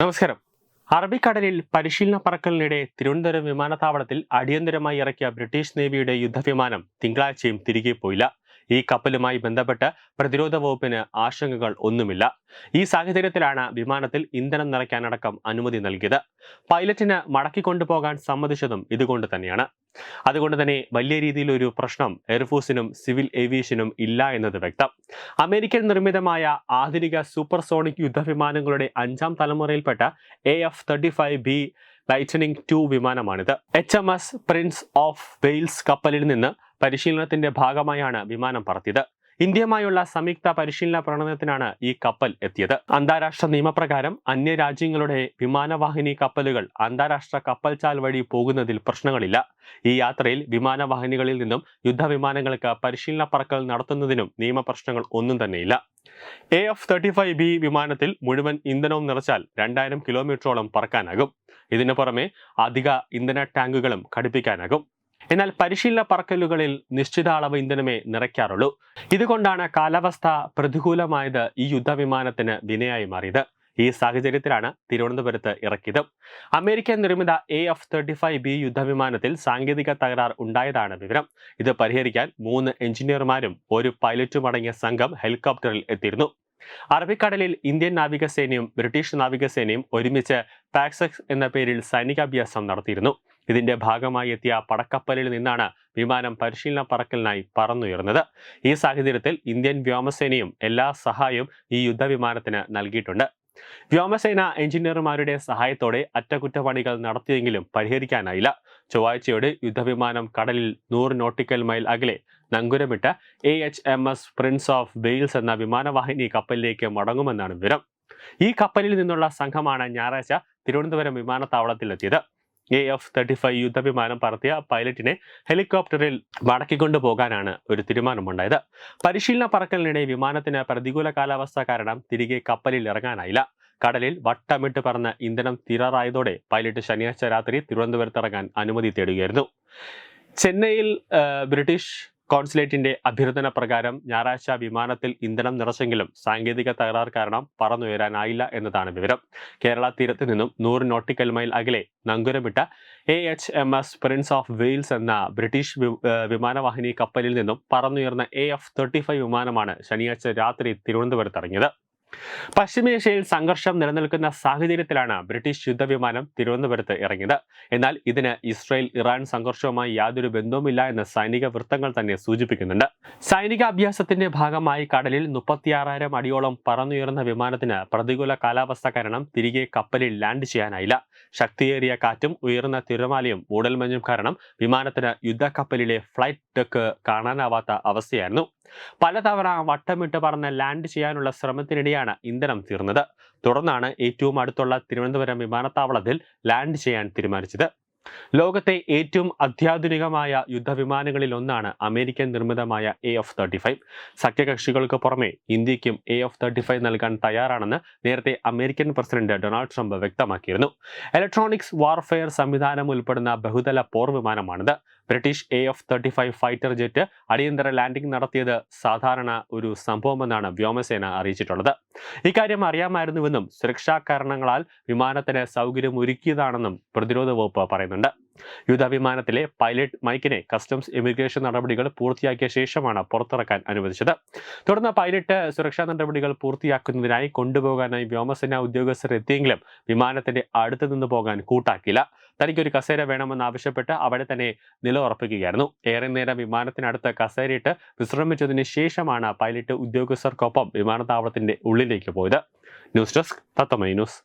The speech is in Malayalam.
നമസ്കാരം. അറബിക്കടലിൽ പരിശീലന പറക്കലിനിടെ തിരുവനന്തപുരം വിമാനത്താവളത്തിൽ അടിയന്തരമായി ഇറക്കിയ ബ്രിട്ടീഷ് നേവിയുടെ യുദ്ധവിമാനം തിങ്കളാഴ്ചയും തിരികെ പോയില്ല. ഈ കപ്പലുമായി ബന്ധപ്പെട്ട് പ്രതിരോധ വകുപ്പിന് ആശങ്കകൾ ഒന്നുമില്ല. ഈ സാഹചര്യത്തിലാണ് വിമാനത്തിൽ ഇന്ധനം നിറയ്ക്കാനടക്കം അനുമതി നൽകിയത്. പൈലറ്റിന് മടക്കിക്കൊണ്ടുപോകാൻ സമ്മതിച്ചതും ഇതുകൊണ്ട് തന്നെയാണ്. അതുകൊണ്ട് തന്നെ വലിയ രീതിയിൽ ഒരു പ്രശ്നം എയർഫോഴ്സിനും സിവിൽ ഏവിയേഷനും ഇല്ല എന്നത് വ്യക്തം. അമേരിക്കൻ നിർമ്മിതമായ ആധുനിക സൂപ്പർസോണിക് യുദ്ധവിമാനങ്ങളുടെ അഞ്ചാം തലമുറയിൽപ്പെട്ട A F thirty five B lightning two വിമാനമാണിത്. H M S prince of Wales കപ്പലിൽ നിന്ന് പരിശീലനത്തിന്റെ ഭാഗമായാണ് വിമാനം പറത്തിയത്. ഇന്ത്യയുമായുള്ള സംയുക്ത പരിശീലന പ്രകടനത്തിനാണ് ഈ കപ്പൽ എത്തിയത്. അന്താരാഷ്ട്ര നിയമപ്രകാരം അന്യ രാജ്യങ്ങളുടെ വിമാനവാഹിനി കപ്പലുകൾ അന്താരാഷ്ട്ര കപ്പൽചാൽ വഴി പോകുന്നതിൽ പ്രശ്നങ്ങളില്ല. ഈ യാത്രയിൽ വിമാനവാഹിനികളിൽ നിന്നും യുദ്ധവിമാനങ്ങൾക്ക് പരിശീലന പറക്കൽ നടത്തുന്നതിനും നിയമപ്രശ്നങ്ങൾ ഒന്നും തന്നെയില്ല. A F thirty five B വിമാനത്തിൽ മുഴുവൻ ഇന്ധനവും നിറച്ചാൽ രണ്ടായിരം കിലോമീറ്ററോളം പറക്കാനാകും. ഇതിനു പുറമെ അധിക ഇന്ധന ടാങ്കുകളും ഘടിപ്പിക്കാനാകും. എന്നാൽ പരിശീലന പറക്കലുകളിൽ നിശ്ചിത അളവ് ഇന്ധനമേ നിറയ്ക്കാറുള്ളൂ. ഇതുകൊണ്ടാണ് കാലാവസ്ഥ പ്രതികൂലമായത് ഈ യുദ്ധവിമാനത്തിന് വിനയായി മാറിയത്. ഈ സാഹചര്യത്തിലാണ് തിരുവനന്തപുരത്ത് ഇറക്കിയത്. അമേരിക്കൻ നിർമ്മിത A F thirty five B യുദ്ധവിമാനത്തിൽ സാങ്കേതിക തകരാർ ഉണ്ടായതാണ് വിവരം. ഇത് പരിഹരിക്കാൻ മൂന്ന് എഞ്ചിനീയർമാരും ഒരു പൈലറ്റും അടങ്ങിയ സംഘം ഹെലികോപ്റ്ററിൽ എത്തിയിരുന്നു. അറബിക്കടലിൽ ഇന്ത്യൻ നാവികസേനയും ബ്രിട്ടീഷ് നാവികസേനയും ഒരുമിച്ച് പാക്സെക്സ് എന്ന പേരിൽ സൈനികാഭ്യാസം നടത്തിയിരുന്നു. ഇതിന്റെ ഭാഗമായി എത്തിയ പടക്കപ്പലിൽ നിന്നാണ് വിമാനം പരിശീലന പറക്കലിനായി പറന്നുയർന്നത്. ഈ സാഹചര്യത്തിൽ ഇന്ത്യൻ വ്യോമസേനയും എല്ലാ സഹായവും ഈ യുദ്ധവിമാനത്തിന് നൽകിയിട്ടുണ്ട്. വ്യോമസേന എഞ്ചിനീയർമാരുടെ സഹായത്തോടെ അറ്റകുറ്റപ്പണികൾ നടത്തിയെങ്കിലും പരിഹരിക്കാനായില്ല. ചൊവ്വാഴ്ചയോടെ യുദ്ധവിമാനം കടലിൽ നൂറ് നോട്ടിക്കൽ മൈൽ അകലെ നങ്കുരമിട്ട് A H M S prince of Wales എന്ന വിമാനവാഹിനി കപ്പലിലേക്ക് മടങ്ങുമെന്നാണ് വിവരം. ഈ കപ്പലിൽ നിന്നുള്ള സംഘമാണ് ഞായറാഴ്ച തിരുവനന്തപുരം വിമാനത്താവളത്തിലെത്തിയത്. എ എഫ് തേർട്ടി ഫൈവ് യുദ്ധവിമാനം പറത്തിയ പൈലറ്റിനെ ഹെലികോപ്റ്ററിൽ മടക്കിക്കൊണ്ടു പോകാനാണ് ഒരു തീരുമാനമുണ്ടായത്. പരിശീലന പറക്കലിനിടെ വിമാനത്തിന് പ്രതികൂല കാലാവസ്ഥ കാരണം തിരികെ കപ്പലിൽ ഇറങ്ങാനായില്ല. കടലിൽ വട്ടമിട്ട് പറന്ന് ഇന്ധനം തീരാറായതോടെ പൈലറ്റ് ശനിയാഴ്ച രാത്രി തിരുവനന്തപുരത്ത് ഇറങ്ങാൻ അനുമതി തേടുകയായിരുന്നു. ചെന്നൈയിൽ ബ്രിട്ടീഷ് കോൺസുലേറ്റിന്റെ അഭ്യർത്ഥന പ്രകാരം ഞായറാഴ്ച വിമാനത്തിൽ ഇന്ധനം നിറച്ചെങ്കിലും സാങ്കേതിക തകരാർ കാരണം പറന്നുയരാനായില്ല എന്നതാണ് വിവരം. കേരള തീരത്ത് നിന്നും നൂറ് നോട്ടിക്കൽ മൈൽ അകലെ നങ്കുരമിട്ട A H M S Prince of Wales എന്ന ബ്രിട്ടീഷ് വിമാനവാഹിനി കപ്പലിൽ നിന്നും പറന്നുയർന്ന എ എഫ് തേർട്ടി ഫൈവ് വിമാനമാണ് ശനിയാഴ്ച രാത്രി തിരുവനന്തപുരത്ത് ഇറങ്ങിയത്. പശ്ചിമേഷ്യയിൽ സംഘർഷം നിലനിൽക്കുന്ന സാഹചര്യത്തിലാണ് ബ്രിട്ടീഷ് യുദ്ധവിമാനം തിരുവനന്തപുരത്ത് ഇറങ്ങിയത്. എന്നാൽ ഇതിന് ഇസ്രായേൽ ഇറാൻ സംഘർഷവുമായി യാതൊരു ബന്ധവുമില്ല എന്ന് സൈനിക വൃത്തങ്ങൾ തന്നെ സൂചിപ്പിക്കുന്നുണ്ട്. സൈനിക അഭ്യാസത്തിന്റെ ഭാഗമായി കടലിൽ മുപ്പത്തിയാറായിരം അടിയോളം പറന്നുയർന്ന വിമാനത്തിന് പ്രതികൂല കാലാവസ്ഥ കാരണം തിരികെ കപ്പലിൽ ലാൻഡ് ചെയ്യാനായില്ല. ശക്തിയേറിയ കാറ്റും ഉയർന്ന തിരമാലയും മൂടൽമഞ്ഞും കാരണം വിമാനത്തിന് യുദ്ധക്കപ്പലിലെ ഫ്ലൈറ്റ് ഡെക്ക് കാണാനാവാത്ത അവസ്ഥയായിരുന്നു. പലതവണ വട്ടമിട്ട് പറന്ന് ലാൻഡ് ചെയ്യാനുള്ള ശ്രമത്തിനിടെയാണ് ഇന്ധനം തീർന്നത്. തുടർന്നാണ് ഏറ്റവും അടുത്തുള്ള തിരുവനന്തപുരം വിമാനത്താവളത്തിൽ ലാൻഡ് ചെയ്യാൻ തീരുമാനിച്ചത്. ലോകത്തെ ഏറ്റവും അത്യാധുനികമായ യുദ്ധവിമാനങ്ങളിൽ ഒന്നാണ് അമേരിക്കൻ നിർമ്മിതമായ എ എഫ് തേർട്ടി ഫൈവ് സഖ്യകക്ഷികൾക്ക് പുറമെ ഇന്ത്യക്കും എ എഫ് തേർട്ടി ഫൈവ് നൽകാൻ തയ്യാറാണെന്ന് നേരത്തെ അമേരിക്കൻ പ്രസിഡന്റ് ഡൊണാൾഡ് ട്രംപ് വ്യക്തമാക്കിയിരുന്നു. ഇലക്ട്രോണിക്സ് വാർഫെയർ സംവിധാനം ഉൾപ്പെടുന്ന ബഹുതല പോർ വിമാനമാണിത്. British A F thirty five fighter jet അടിയന്തര ലാൻഡിംഗ് നടത്തിയത് സാധാരണ ഒരു സംഭവമെന്നാണ് വ്യോമസേന അറിയിച്ചിട്ടുള്ളത്. ഇക്കാര്യം അറിയാമായിരുന്നുവെന്നും സുരക്ഷാ കാരണങ്ങളാൽ വിമാനത്തിന് സൗകര്യം ഒരുക്കിയതാണെന്നും പ്രതിരോധ വകുപ്പ് പറയുന്നുണ്ട്. യുദ്ധവിമാനത്തിലെ പൈലറ്റ് മൈക്കിനെ കസ്റ്റംസ് ഇമിഗ്രേഷൻ നടപടികൾ പൂർത്തിയാക്കിയ ശേഷമാണ് പുറത്തിറക്കാൻ അനുവദിച്ചത്. തുടർന്ന് പൈലറ്റ് സുരക്ഷാ നടപടികൾ പൂർത്തിയാക്കുന്നതിനായി കൊണ്ടുപോകാനായി വ്യോമസേന ഉദ്യോഗസ്ഥർ എത്തിയെങ്കിലും വിമാനത്തിന്റെ അടുത്ത് നിന്ന് പോകാൻ കൂട്ടാക്കിയില്ല. തനിക്കൊരു കസേര വേണമെന്ന് ആവശ്യപ്പെട്ട് അവിടെ തന്നെ നിലയുറപ്പിക്കുകയായിരുന്നു. ഏറെ നേരം വിമാനത്തിനടുത്ത് കസേരയിട്ട് വിശ്രമിച്ചതിന് ശേഷമാണ് പൈലറ്റ് ഉദ്യോഗസ്ഥർക്കൊപ്പം വിമാനത്താവളത്തിന്റെ ഉള്ളിലേക്ക് പോയത്. News desk Thathamai news.